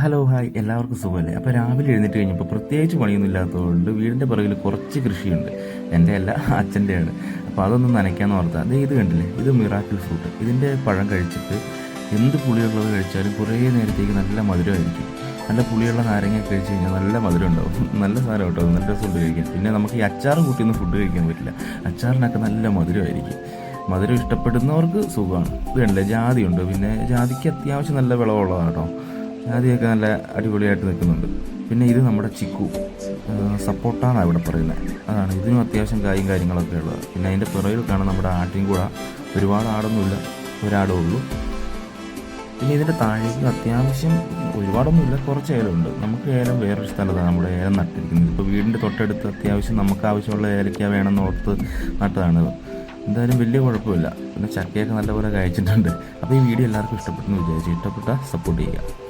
Hello hi എല്ലാവർക്കും സുഖമല്ലേ? അപ്പോൾ രാവിലെ എഴുന്നേറ്റ് കഴിഞ്ഞപ്പോൾ പ്രത്യേകിച്ച് പണിയൊന്നും ഇല്ലാത്തതുകൊണ്ട് വീടിന്റെ പുറകിൽ കുറച്ച് കൃഷിയുണ്ട്. എന്റെ അല്ല അച്ഛന്റെയാണ്. അപ്പോൾ അതൊന്നും നനയ്ക്കാന്ന് ഓർത്താൽ അതേ ഇത് കണ്ടില്ലേ? ഇത് മിറാക്കിൾ ഫ്രൂട്ട്. ഇതിന്റെ പഴം കഴിച്ചിട്ട് എന്ത് പുളിയുള്ളത് കഴിച്ചാലും കുറേ നേരത്തേക്ക് നല്ല മധുരമായിരിക്കും. നല്ല പുളിയുള്ള നാരങ്ങ കഴിച്ച് കഴിഞ്ഞാൽ നല്ല മധുരം ഉണ്ടാവും. നല്ല സാധനം കേട്ടോ. നല്ല ഫുഡ് കഴിക്കാൻ. പിന്നെ നമുക്ക് ഈ അച്ചാറും കൂട്ടിയൊന്നും ഫുഡ് കഴിക്കാൻ പറ്റില്ല. അച്ചാറിനൊക്കെ നല്ല മധുരമായിരിക്കും. മധുരം ഇഷ്ടപ്പെടുന്നവർക്ക് സുഖമാണ്. ഇത് കണ്ടില്ലേ? ജാതിയുണ്ട്. പിന്നെ ജാതിക്ക് അത്യാവശ്യം നല്ല വിളവുള്ളതാണ് കേട്ടോ. ജാതിയൊക്കെ നല്ല അടിപൊളിയായിട്ട് നിൽക്കുന്നുണ്ട് പിന്നെ ഇത് നമ്മുടെ ചിക്കു. സപ്പോർട്ടാണ് ഇവിടെ പറയുന്നത്. അതാണ് ഇതിനും അത്യാവശ്യം കായും കാര്യങ്ങളൊക്കെ ഉള്ളത്. പിന്നെ അതിന്റെ പിറകിൽ കാണാൻ നമ്മുടെ ആട്ടിൻ കൂട. ഒരുപാട് ആടൊന്നുമില്ല ഒരാടേ ഉള്ളൂ. പിന്നെ ഇതിന്റെ താഴേക്ക് അത്യാവശ്യം ഒരുപാടൊന്നുമില്ല കുറച്ച് ഏലമുണ്ട്. നമുക്ക് ഏലം വേറൊരു സ്ഥലത്താണ് നമ്മുടെ ഏലം നട്ടിരിക്കുന്നത്. ഇപ്പോൾ വീടിന്റെ തൊട്ടടുത്ത് അത്യാവശ്യം നമുക്ക് ആവശ്യമുള്ള ഏലക്ക വേണമെന്ന് ഓർത്ത് നട്ടതാണ്. എന്തായാലും വലിയ കുഴപ്പമില്ല. പിന്നെ ചക്കയൊക്കെ നല്ലപോലെ കഴിച്ചിട്ടുണ്ട് അപ്പോൾ ഈ വീഡിയോ എല്ലാവർക്കും ഇഷ്ടപ്പെട്ടെന്ന് വിചാരിച്ചു ഇഷ്ടപ്പെട്ടാൽ സപ്പോർട്ട് ചെയ്യുക.